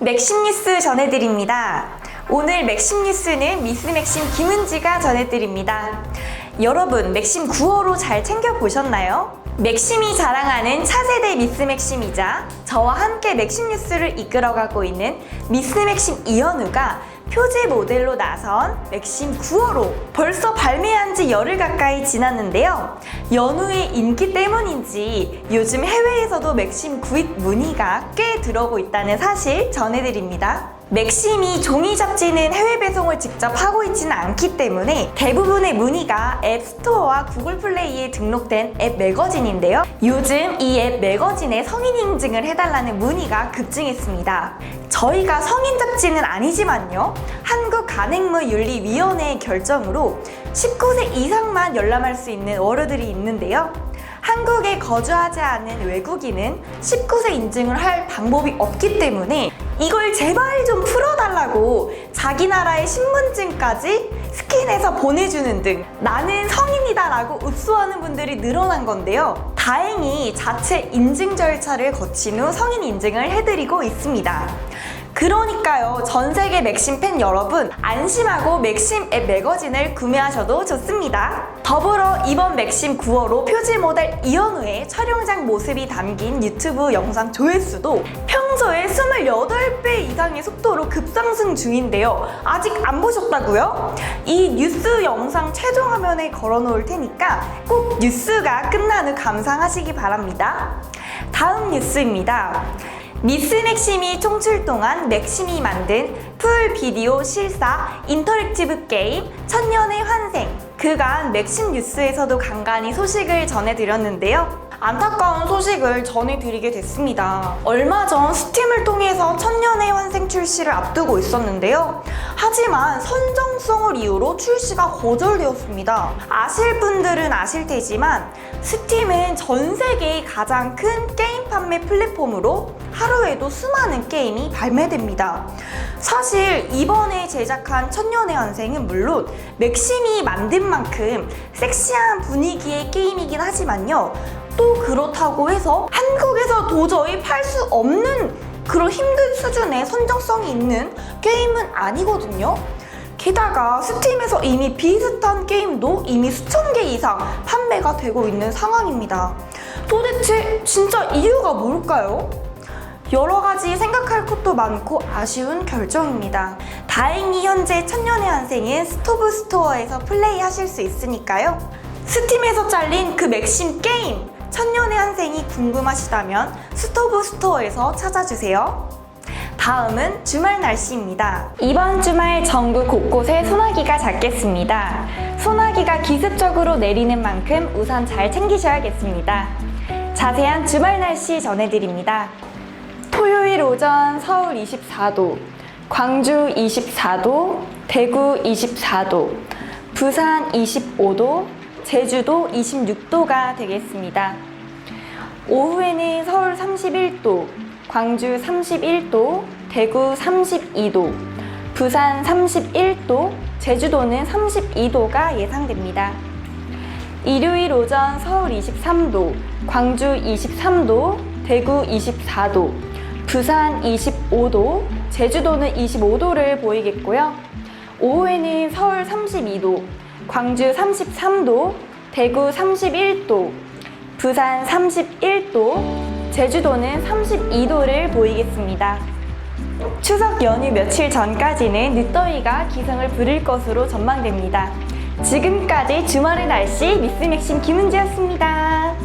맥심 뉴스 전해드립니다. 오늘 맥심 뉴스는 미스 맥심 김은지가 전해드립니다. 여러분, 맥심 9호로 잘 챙겨보셨나요? 맥심이 자랑하는 차세대 미스 맥심이자 저와 함께 맥심 뉴스를 이끌어가고 있는 미스 맥심 이현우가 표제 모델로 나선 맥심 9호로 벌써 발매한 지 열흘 가까이 지났는데요. 연우의 인기 때문인지 요즘 해외에서도 맥심 구입 문의가 꽤 들어오고 있다는 사실 전해드립니다. 맥심이 종이 잡지는 해외 배송을 직접 하고 있지는 않기 때문에 대부분의 문의가 앱 스토어와 구글 플레이에 등록된 앱 매거진인데요. 요즘 이 앱 매거진에 성인 인증을 해달라는 문의가 급증했습니다. 저희가 성인 잡지는 아니지만요. 한국간행무윤리위원회의 결정으로 19세 이상만 열람할 수 있는 워르들이 있는데요. 한국에 거주하지 않은 외국인은 19세 인증을 할 방법이 없기 때문에 이걸 제발 좀 풀어달라고 자기 나라의 신분증까지 스캔해서 보내주는 등 나는 성인이다 라고 읍소하는 분들이 늘어난 건데요. 다행히 자체 인증 절차를 거친 후 성인 인증을 해드리고 있습니다. 그러니까요, 전 세계 맥심 팬 여러분, 안심하고 맥심 앱 매거진을 구매하셔도 좋습니다. 더불어 이번 맥심 9월호 표지 모델 이현우의 촬영장 모습이 담긴 유튜브 영상 조회수도 평소에 28배 이상의 속도로 급상승 중인데요. 아직 안 보셨다고요? 이 뉴스 영상 최종 화면에 걸어 놓을 테니까 꼭 뉴스가 끝난 후 감상하시기 바랍니다. 다음 뉴스입니다. 미스 맥심이 총출동한 맥심이 만든 풀 비디오 실사 인터랙티브 게임 천년의 환생 그간 맥심 뉴스에서도 간간히 소식을 전해드렸는데요. 안타까운 소식을 전해드리게 됐습니다. 얼마 전 스팀을 통해서 천년의 환생 출시를 앞두고 있었는데요. 하지만 선정성을 이유로 출시가 거절되었습니다. 아실 분들은 아실 테지만 스팀은 전 세계의 가장 큰 게임 판매 플랫폼으로 하루에도 수많은 게임이 발매됩니다. 사실 이번에 제작한 천년의 환생은 물론 맥심이 만든 만큼 섹시한 분위기의 게임이긴 하지만요. 또 그렇다고 해서 한국에서 도저히 팔 수 없는 그런 힘든 수준의 선정성이 있는 게임은 아니거든요. 게다가 스팀에서 이미 비슷한 게임도 이미 수천 개 이상 판매가 되고 있는 상황입니다. 도대체 진짜 이유가 뭘까요? 여러 가지 생각할 것도 많고 아쉬운 결정입니다. 다행히 현재 천년의 환생은 스토브 스토어에서 플레이 하실 수 있으니까요. 스팀에서 잘린 그 맥심 게임 천년의 환생이 궁금하시다면 스토브 스토어에서 찾아주세요. 다음은 주말 날씨입니다. 이번 주말 전국 곳곳에 소나기가 잦겠습니다. 소나기가 기습적으로 내리는 만큼 우산 잘 챙기셔야겠습니다. 자세한 주말 날씨 전해드립니다. 토요일 오전 서울 24도, 광주 24도, 대구 24도, 부산 25도, 제주도 26도가 되겠습니다. 오후에는 서울 31도, 광주 31도, 대구 32도, 부산 31도, 제주도는 32도가 예상됩니다. 일요일 오전 서울 23도, 광주 23도, 대구 24도, 부산 25도, 제주도는 25도를 보이겠고요. 오후에는 서울 32도, 광주 33도, 대구 31도, 부산 31도, 제주도는 32도를 보이겠습니다. 추석 연휴 며칠 전까지는 늦더위가 기승을 부릴 것으로 전망됩니다. 지금까지 주말의 날씨 미스맥심 김은지였습니다.